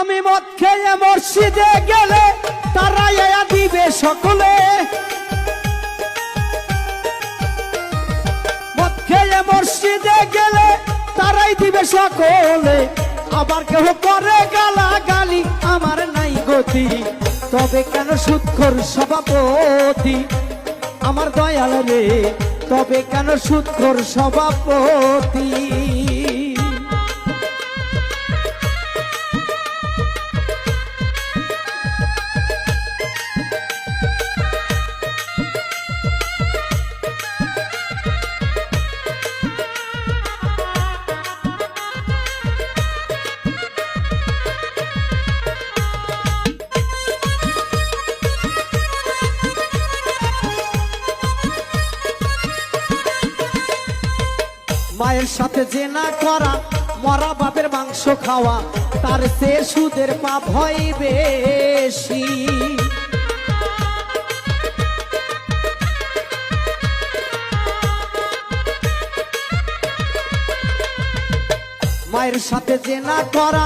আমি মদ খেয়ে মসজিদে গেলে তারা এয়া দিবে সকলে। মদ খেয়ে মসজিদে গেলে তারাই দিবে সকলে। আবার কেহ করে গালা গালি আমার নাই গতি। তবে কেন সুৎখর সভাপতি? আমার দয়াল রে, তবে কেন সুৎখর সভাপতি? মায়ের সাথে যে না করা, মরা বাপের মাংস খাওয়া, তার সে সুদের পাপ হয় বেশি। মায়ের সাথে যে না করা,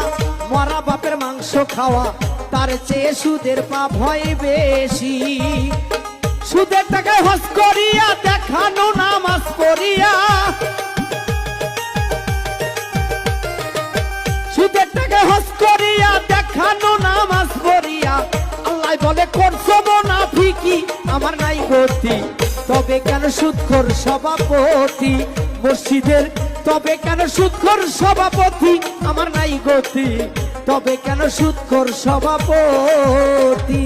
মরা বাপের মাংস খাওয়া, তার চেয়ে সুদের পাপ হয় বেশি। সুদের টাকায় হস করিয়া দেখানো সুদের টাকায় হস করিয়া, দেখানো নামাজ করিয়া আল্লাহ বলে, করছ না ফিকি আমার নাই গতি তবে কেন সুদখোর সভাপতি? মসজিদের, তবে কেন সুদখোর সভাপতি? আমার নাই গতি। তবে কেন সুদখোর সভাপতি?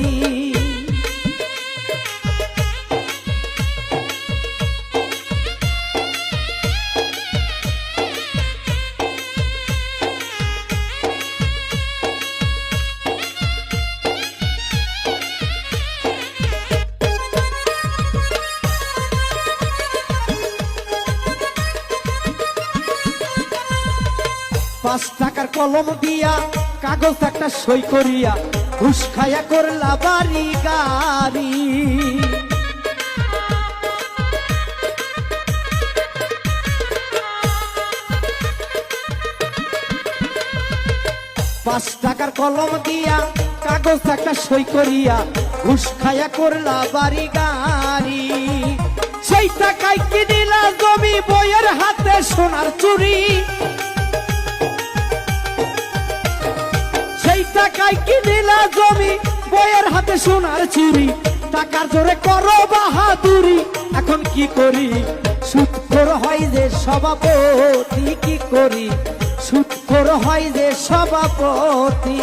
পাঁচ টাকার কলম দিয়া, কাগজ একটা সই করিয়া, ঘুষ খায়া করলা বাড়ি গাড়ি। পাঁচ টাকার কলম দিয়া, কাগজ একটা সই করিয়া, ঘুষ খায়া করলা বাড়ি গাড়ি। সেই টাকায় কিনিলা জমি, বইয়ের হাতে সোনার চুরি। টাকায় কিনিলা জমি, বইয়ের হাতে সোনার চুরি। টাকার জোরে করো বাহাদুরি, এখন কি করি? সুৎখোর হয় যে সভাপতি, কি করি? সুৎখোর হয় যে সভাপতি।